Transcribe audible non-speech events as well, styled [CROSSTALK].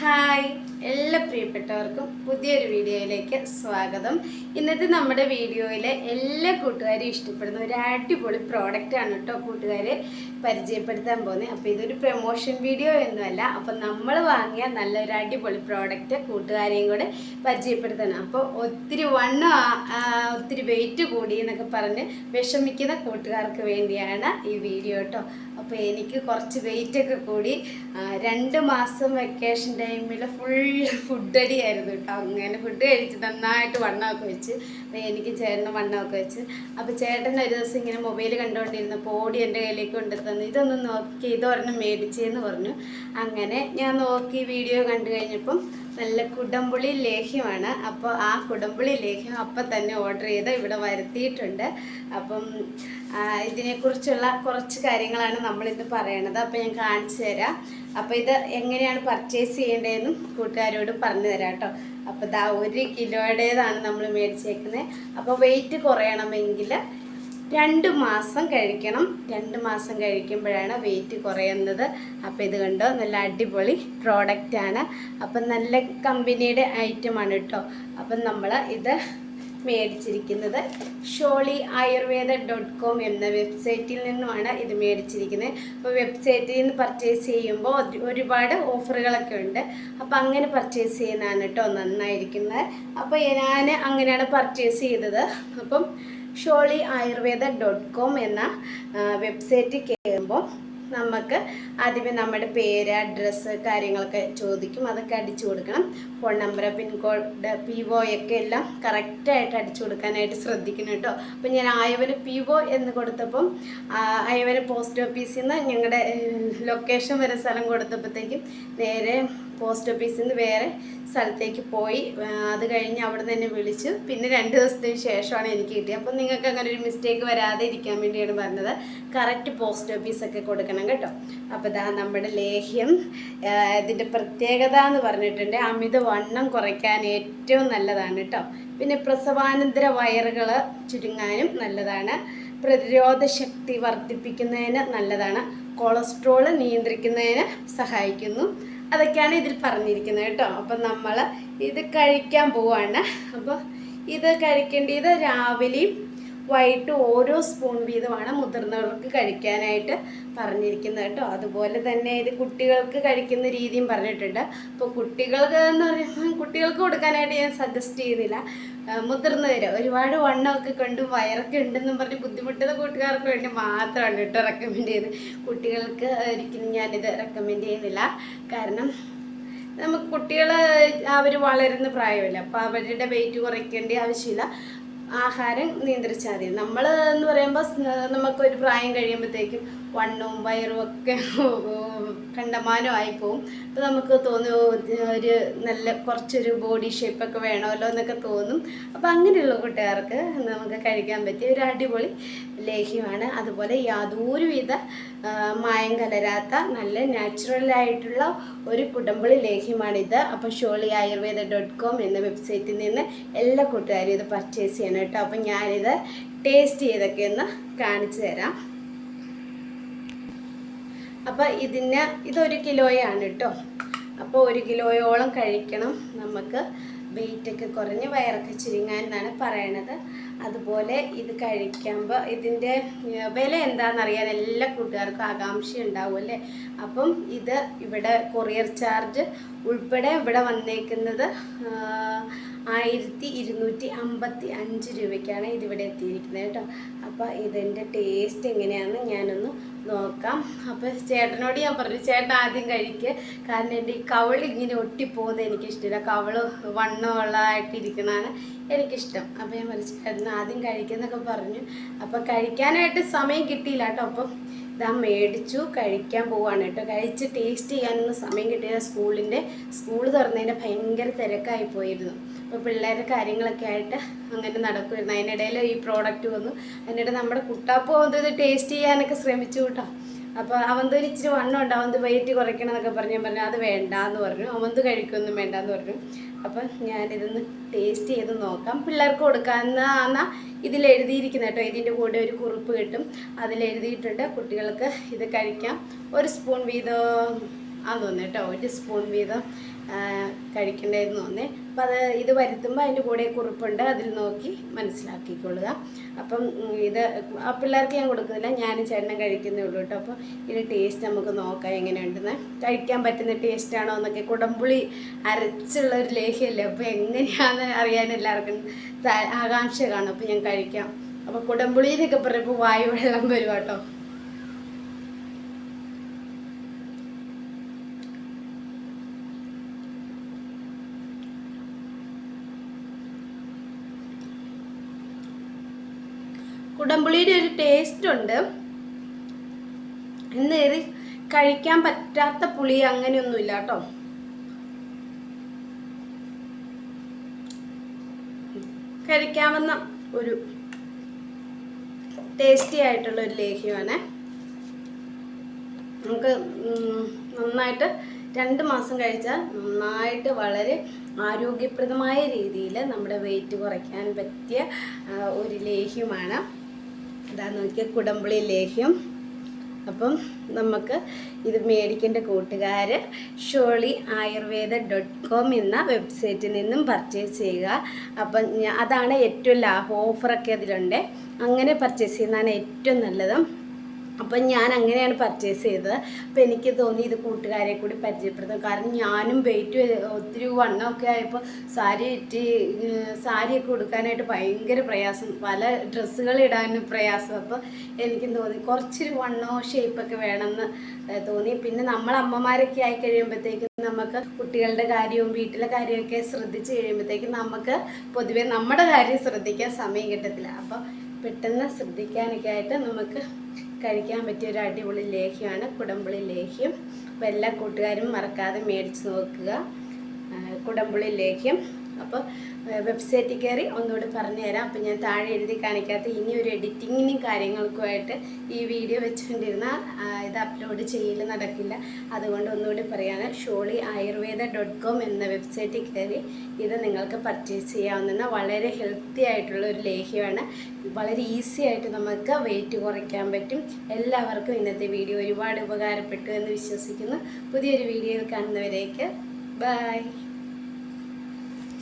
Hi എല്ലാ പ്രിയപ്പെട്ടവർക്കും പുതിയൊരു വീഡിയോയിലേക്ക് സ്വാഗതം. ഇന്നത്തെ നമ്മുടെ വീഡിയോയിലെ എല്ലാ കൂട്ടുകാരും ഇഷ്ടപ്പെടുന്ന ഒരു അടിപൊളി പ്രോഡക്റ്റ് ആണ് കേട്ടോ കൂട്ടുകാരെ. പരിചയപ്പെടുത്താൻ പോകുന്നത് അപ്പോൾ ഇതൊരു പ്രൊമോഷൻ വീഡിയോ ഒന്നുമല്ല അപ്പോൾ നമ്മൾ വാങ്ങിയ നല്ലൊരു അടിപൊളി പ്രോഡക്റ്റ് കൂട്ടുകാരെയും കൂടെ പരിചയപ്പെടുത്തണം. അപ്പോൾ ഒത്തിരി വണ്ണം ഒത്തിരി വെയിറ്റ് കൂടി എന്നൊക്കെ പറഞ്ഞ് വിഷമിക്കുന്ന കൂട്ടുകാർക്ക് വേണ്ടിയാണ് ഈ വീഡിയോ കേട്ടോ അപ്പോൾ എനിക്ക് കുറച്ച് വെയിറ്റൊക്കെ കൂടി രണ്ട് മാസം വെക്കേഷൻ ടൈമിൽ ഫുൾ ഫുഡ് അടിയായിരുന്നു കേട്ടോ അങ്ങനെ ഫുഡ് കഴിച്ച് നന്നായിട്ട് വണ്ണമൊക്കെ വെച്ച് എനിക്ക് ചേട്ടന് വണ്ണമൊക്കെ വെച്ച്. അപ്പോൾ ചേട്ടൻ ഒരു ദിവസം ഇങ്ങനെ മൊബൈൽ കണ്ടുകൊണ്ടിരുന്നപ്പോൾ ഓടി എന്റെ കയ്യിലേക്ക് കൊണ്ടു തന്നു. ഇതൊന്ന് നോക്കി ഇതൊരെണ്ണം മേടിച്ചേന്ന് പറഞ്ഞു. അങ്ങനെ ഞാൻ നോക്കി വീഡിയോ കണ്ടു കഴിഞ്ഞപ്പം നല്ല കുടംപുളി ലേഹ്യമാണ്. അപ്പോൾ ആ കുടംപുളി ലേഹ്യം അപ്പം തന്നെ ഓർഡർ ചെയ്ത് ഇവിടെ വരുത്തിയിട്ടുണ്ട്. അപ്പം ഇതിനെക്കുറിച്ചുള്ള കുറച്ച് കാര്യങ്ങളാണ് നമ്മളിന്ന് പറയണത്. അപ്പോൾ ഞാൻ കാണിച്ചു തരാം. അപ്പോൾ ഇത് എങ്ങനെയാണ് പർച്ചേസ് ചെയ്യേണ്ടതെന്നും കൂട്ടുകാരോട് പറഞ്ഞു തരാം കേട്ടോ. അപ്പോൾ ഇതാ ഒരു കിലോയുടേതാണ് നമ്മൾ മേടിച്ചേക്കുന്നത് അപ്പോൾ വെയിറ്റ് കുറയണമെങ്കിൽ രണ്ട് മാസം കഴിക്കണം. രണ്ട് മാസം കഴിക്കുമ്പോഴാണ് വെയിറ്റ് കുറയുന്നത്. അപ്പോൾ ഇത് കണ്ടോ? നല്ല അടിപൊളി പ്രോഡക്റ്റാണ് അപ്പം നല്ല കമ്പനിയുടെ ഐറ്റമാണ് കേട്ടോ അപ്പം നമ്മൾ ഇത് മേടിച്ചിരിക്കുന്നത് ഷോളി ആയുർവേദ ഡോട്ട് കോം എന്ന വെബ്സൈറ്റിൽ നിന്നുമാണ് ഇത് മേടിച്ചിരിക്കുന്നത്. അപ്പോൾ വെബ്സൈറ്റിൽ നിന്ന് പർച്ചേസ് ചെയ്യുമ്പോൾ ഒരുപാട് ഓഫറുകളൊക്കെ ഉണ്ട്. അപ്പോൾ അങ്ങനെ പർച്ചേസ് ചെയ്യുന്നതാണ് കേട്ടോ നന്നായിരിക്കുന്നത്. അപ്പോൾ ഞാൻ അങ്ങനെയാണ് പർച്ചേസ് ചെയ്തത്. അപ്പം ഷോളി ആയുർവേദ ഡോട്ട് കോം എന്ന വെബ്സൈറ്റ് കയറുമ്പോൾ നമുക്ക് ആദ്യമേ നമ്മുടെ പേര് അഡ്രസ്സ് കാര്യങ്ങളൊക്കെ ചോദിക്കും. അതൊക്കെ അടിച്ചു കൊടുക്കണം. Phone number pincode P O ഒക്കെ എല്ലാം കറക്റ്റായിട്ട് അടിച്ചു കൊടുക്കാനായിട്ട് ശ്രദ്ധിക്കണം കേട്ടോ. അപ്പം ഞാൻ ആയവന് പി ഒ എന്ന് കൊടുത്തപ്പം ആ, ആയവന് പോസ്റ്റ് ഓഫീസിൽ നിന്ന് ഞങ്ങളുടെ ലൊക്കേഷൻ വരെ സ്ഥലം കൊടുത്തപ്പോഴത്തേക്കും നേരെ പോസ്റ്റ് ഓഫീസിൽ നിന്ന് വേറെ സ്ഥലത്തേക്ക് പോയി. അത് കഴിഞ്ഞ് അവിടെ തന്നെ വിളിച്ചു. പിന്നെ രണ്ട് ദിവസത്തിന് ശേഷമാണ് എനിക്ക് കിട്ടിയത്. അപ്പം നിങ്ങൾക്ക് അങ്ങനെ ഒരു മിസ്റ്റേക്ക് വരാതെ ഇരിക്കാൻ വേണ്ടിയാണ് പറഞ്ഞത്. കറക്റ്റ് പോസ്റ്റ് ഓഫീസൊക്കെ കൊടുക്കണം കേട്ടോ. അപ്പോൾ ഇതാ നമ്മുടെ ലേഹ്യം ഇതിന്റെ പ്രത്യേകത എന്ന് പറഞ്ഞിട്ടുണ്ട്. അമിത വണ്ണം കുറയ്ക്കാൻ ഏറ്റവും നല്ലതാണ് കേട്ടോ. പിന്നെ പ്രസവാനന്തര വയറുകൾ ചുരുങ്ങാനും നല്ലതാണ്. പ്രതിരോധ ശക്തി വർദ്ധിപ്പിക്കുന്നതിന് നല്ലതാണ്. കൊളസ്ട്രോൾ നിയന്ത്രിക്കുന്നതിന് സഹായിക്കുന്നു. അതൊക്കെയാണ് ഇതിൽ പറഞ്ഞിരിക്കുന്നത് കേട്ടോ. അപ്പം നമ്മൾ ഇത് കഴിക്കാൻ പോവാണ്. അപ്പോൾ ഇത് കഴിക്കേണ്ടത് രാവിലെയും വൈകിട്ട് ഓരോ സ്പൂൺ വീതമാണ് മുതിർന്നവർക്ക് കഴിക്കാനായിട്ട് പറഞ്ഞിരിക്കുന്നത് കേട്ടോ. അതുപോലെ തന്നെ ഇത് കുട്ടികൾക്ക് കഴിക്കുന്ന രീതിയും പറഞ്ഞിട്ടുണ്ട്. അപ്പോൾ കുട്ടികൾക്ക് എന്ന് പറയുമ്പോൾ കുട്ടികൾക്ക് കൊടുക്കാനായിട്ട് ഞാൻ സജസ്റ്റ് ചെയ്യുന്നില്ല. മുതിർന്നവർ ഒരുപാട് വണ്ണമൊക്കെ കൊണ്ട് വയറൊക്കെ ഉണ്ടെന്നും പറഞ്ഞ് ബുദ്ധിമുട്ടുന്ന കൂട്ടുകാർക്ക് വേണ്ടി മാത്രമാണ് കേട്ടോ റെക്കമെൻഡ് ചെയ്ത്. കുട്ടികൾക്ക് ഒരിക്കലും ഞാനിത് റെക്കമെൻഡ് ചെയ്യുന്നില്ല. കാരണം നമുക്ക് കുട്ടികൾ അവർ വളരുന്ന പ്രായമല്ല. അപ്പോൾ അവരുടെ വെയിറ്റ് കുറയ്ക്കേണ്ട ആവശ്യമില്ല. ആഹാരം നിയന്ത്രിച്ചാൽ മതി. നമ്മൾ എന്ന് പറയുമ്പോൾ നമുക്കൊരു പ്രായം കഴിയുമ്പോഴത്തേക്കും വണ്ണവും വയറും ഒക്കെ [LAUGHS] കണ്ടമാനമായി പോവും. അപ്പോൾ നമുക്ക് തോന്നും ഒരു നല്ല കുറച്ചൊരു ബോഡി ഷേപ്പൊക്കെ വേണമല്ലോ എന്നൊക്കെ തോന്നും. അപ്പോൾ അങ്ങനെയുള്ള കൂട്ടുകാർക്ക് നമുക്ക് കഴിക്കാൻ പറ്റിയ ഒരു അടിപൊളി ലേഹ്യമാണ്. അതുപോലെ യാതൊരുവിധ മായം കലരാത്ത നല്ല നാച്ചുറലായിട്ടുള്ള ഒരു കുടമ്പളി ലേഹ്യമാണിത്. അപ്പോൾ ഷോളി ആയുർവേദ ഡോട്ട് കോം എന്ന വെബ്സൈറ്റിൽ നിന്ന് എല്ലാ കൂട്ടുകാരും ഇത് പർച്ചേസ് ചെയ്യണം. കേട്ടോ. അപ്പം ഞാനിത് ടേസ്റ്റ് ചെയ്തൊക്കെ ഒന്ന് കാണിച്ചു തരാം. അപ്പോൾ ഇതിന് ഇതൊരു കിലോയാണ് കേട്ടോ. അപ്പോൾ ഒരു കിലോയോളം കഴിക്കണം നമുക്ക്. വെയിറ്റൊക്കെ കുറഞ്ഞ് വയറൊക്കെ ചുരുങ്ങാൻ എന്നാണ് പറയണത്. അതുപോലെ ഇത് കഴിക്കുമ്പോൾ ഇതിന്റെ വില എന്താണെന്നറിയാൻ എല്ലാ കൂട്ടുകാർക്കും ആകാംക്ഷ ഉണ്ടാവും അല്ലേ? അപ്പം ഇത് ഇവിടെ കൊറിയർ ചാർജ് ഉൾപ്പെടെ ഇവിടെ വന്നേക്കുന്നത് ആയിരത്തി ഇരുന്നൂറ്റി അമ്പത്തി അഞ്ച് രൂപയ്ക്കാണ് ഇതിവിടെ എത്തിയിരിക്കുന്നത് കേട്ടോ. അപ്പോൾ ഇതിന്റെ ടേസ്റ്റ് എങ്ങനെയാണെന്ന് ഞാനൊന്ന് നോക്കാം. അപ്പോൾ ചേട്ടനോട് ഞാൻ പറഞ്ഞു ചേട്ടൻ ആദ്യം കഴിക്കുക കാരണം എന്റെ ഈ കവൾ ഇങ്ങനെ ഒട്ടിപ്പോകുന്നത് എനിക്കിഷ്ടമില്ല കവൾ വണ്ണമുള്ളതായിട്ടിരിക്കുന്നതാണ് എനിക്കിഷ്ടം. അപ്പോൾ ഞാൻ പറഞ്ഞു ചേട്ടൻ ആദ്യം കഴിക്കുന്നൊക്കെ പറഞ്ഞു. അപ്പോൾ കഴിക്കാനായിട്ട് സമയം കിട്ടിയില്ല കേട്ടോ. അപ്പം ഇതാ മേടിച്ചു കഴിക്കാൻ പോവാണ് കേട്ടോ. കഴിച്ച് ടേസ്റ്റ് ചെയ്യാനൊന്നും സമയം കിട്ടിയില്ല. സ്കൂളിന്റെ സ്കൂൾ തുറന്നതിന്റെ ഭയങ്കര തിരക്കായി പോയിരുന്നു. അപ്പോൾ പിള്ളേരുടെ കാര്യങ്ങളൊക്കെ ആയിട്ട് അങ്ങനെ നടക്കുമായിരുന്നു അതിനിടയിൽ ഈ പ്രോഡക്റ്റ് വന്നു. അതിനിടെ നമ്മുടെ കുട്ടാപ്പ് വന്നത് ഇത് ടേസ്റ്റ് ചെയ്യാനൊക്കെ ശ്രമിച്ചു കേട്ടോ. അപ്പോൾ അവന്ത് ഒരു ഇച്ചിരി വണ്ണം ഉണ്ട്. അവന്ത് വെയിറ്റ് കുറയ്ക്കണം എന്നൊക്കെ പറഞ്ഞു ഞാൻ പറഞ്ഞു അത് വേണ്ട എന്ന് പറഞ്ഞു. അവന്ത് കഴിക്കൊന്നും വേണ്ട എന്ന് പറഞ്ഞു. അപ്പം ഞാനിതൊന്ന് ടേസ്റ്റ് ചെയ്ത് നോക്കാം. പിള്ളേർക്ക് കൊടുക്കാം എന്നാൽ ഇതിൽ എഴുതിയിരിക്കുന്ന കേട്ടോ. ഇതിന്റെ കൂടെ ഒരു കുറിപ്പ് കിട്ടും. അതിൽ എഴുതിയിട്ടുണ്ട്. കുട്ടികൾക്ക് ഇത് കഴിക്കാം. ഒരു സ്പൂൺ വീതം ആന്ന് തോന്നുന്നു കേട്ടോ. ഒരു സ്പൂൺ വീതം കഴിക്കേണ്ടതെന്ന് തോന്നേ അപ്പം അത് ഇത് വരുത്തുമ്പോൾ അതിന്റെ കൂടെ കുറിപ്പുണ്ട്. അതിൽ നോക്കി മനസ്സിലാക്കിക്കൊള്ളുക. അപ്പം ഇത് ആ പിള്ളേർക്ക് ഞാൻ കൊടുക്കുന്നില്ല. ഞാനും ചേട്ടനും കഴിക്കുന്നേ ഉള്ളൂ കേട്ടോ. അപ്പോൾ ഇതിന്റെ ടേസ്റ്റ് നമുക്ക് നോക്കാം എങ്ങനെയുണ്ടെന്ന്. കഴിക്കാൻ പറ്റുന്ന ടേസ്റ്റാണോ എന്നൊക്കെ കുടംപുളി അരച്ചുള്ള ഒരു ലേഹ്യമല്ലേ അപ്പോൾ എങ്ങനെയാണെന്ന് അറിയാൻ എല്ലാവർക്കും ആകാംക്ഷ കാണും. അപ്പോൾ ഞാൻ കഴിക്കാം. അപ്പോൾ കുടംപുളി എന്നൊക്കെ പറയുമ്പോൾ വായു വെള്ളം വരും കേട്ടോ. കുടംപുളിയുടെ ഒരു ടേസ്റ്റ് ഉണ്ട്. ഇന്ന് കഴിക്കാൻ പറ്റാത്ത പുളി അങ്ങനെയൊന്നുമില്ല കേട്ടോ. കഴിക്കാവുന്ന ഒരു ടേസ്റ്റി ആയിട്ടുള്ള ഒരു ലേഹ്യമാണ്. നമുക്ക് നന്നായിട്ട് രണ്ട് മാസം കഴിച്ചാൽ നന്നായിട്ട് വളരെ ആരോഗ്യപ്രദമായ രീതിയിൽ നമ്മുടെ വെയിറ്റ് കുറയ്ക്കാൻ പറ്റിയ ഒരു ലേഹ്യമാണ്. ഇതാ നോക്കിയ കുടംപുളി ലേഹ്യം. അപ്പം നമുക്ക് ഇത് മേടിക്കേണ്ട കൂട്ടുകാർ ഷോളി ആയുർവേദ ഡോട്ട് കോം എന്ന വെബ്സൈറ്റിൽ നിന്നും പർച്ചേസ് ചെയ്യുക. അപ്പം അതാണ് ഏറ്റവും ലാഭം ഓഫറൊക്കെ അതിലുണ്ട്. അങ്ങനെ പർച്ചേസ് ചെയ്യുന്നതാണ് ഏറ്റവും നല്ലത്. അപ്പം ഞാൻ അങ്ങനെയാണ് പർച്ചേസ് ചെയ്തത്. അപ്പം എനിക്ക് തോന്നി ഇത് കൂട്ടുകാരെ കൂടി പരിചയപ്പെടുത്തും. കാരണം ഞാനും വെയിറ്റ് ഒത്തിരി വണ്ണമൊക്കെ ആയപ്പോൾ സാരി ഇറ്റി സാരിയൊക്കെ ഉടുക്കാനായിട്ട് ഭയങ്കര പ്രയാസം. പല ഡ്രസ്സുകൾ ഇടാനും പ്രയാസം. അപ്പോൾ എനിക്കും തോന്നി കുറച്ചൊരു വണ്ണോ ഷേപ്പൊക്കെ വേണമെന്ന് തോന്നി. പിന്നെ നമ്മൾ അമ്മമാരൊക്കെ ആയി കഴിയുമ്പോഴത്തേക്കും നമുക്ക് കുട്ടികളുടെ കാര്യവും വീട്ടിലെ കാര്യമൊക്കെ ശ്രദ്ധിച്ച് കഴിയുമ്പോഴത്തേക്കും നമുക്ക് പൊതുവേ നമ്മുടെ കാര്യം ശ്രദ്ധിക്കാൻ സമയം കിട്ടത്തില്ല. അപ്പോൾ പെട്ടെന്ന് ശ്രദ്ധിക്കാനൊക്കെ ആയിട്ട് നമുക്ക് കഴിക്കാൻ പറ്റിയ ഒരു അടിപൊളി ലേഹ്യമാണ് കുടംപുളി ലേഹ്യം. അപ്പോൾ എല്ലാ കൂട്ടുകാരും മറക്കാതെ മേടിച്ച് നോക്കുക. കുടംപുളി ലേഹ്യം. അപ്പോൾ വെബ്സൈറ്റിൽ കയറി ഒന്നുകൂടി പറഞ്ഞു തരാം. അപ്പോൾ ഞാൻ താഴെ എഴുതി കാണിക്കാത്ത ഇനി ഒരു എഡിറ്റിങ്ങിനും കാര്യങ്ങൾക്കുമായിട്ട് ഈ വീഡിയോ വെച്ചുകൊണ്ടിരുന്നാൽ ഇത് അപ്ലോഡ് ചെയ്യൽ നടക്കില്ല. അതുകൊണ്ട് ഒന്നുകൂടി പറയാണ് ഷോളി ആയുർവേദ ഡോട്ട് കോം എന്ന വെബ്സൈറ്റിൽ കയറി ഇത് നിങ്ങൾക്ക് പർച്ചേസ് ചെയ്യാവുന്ന വളരെ ഹെൽത്തി ആയിട്ടുള്ള ഒരു ലേഹ്യമാണ്. വളരെ ഈസി ആയിട്ട് നമുക്ക് വെയിറ്റ് കുറയ്ക്കാൻ പറ്റും. എല്ലാവർക്കും ഇന്നത്തെ വീഡിയോ ഒരുപാട് ഉപകാരപ്പെട്ടു എന്ന് വിശ്വസിക്കുന്നു. പുതിയൊരു വീഡിയോയിൽ കാണുന്നവരേക്ക് ബൈ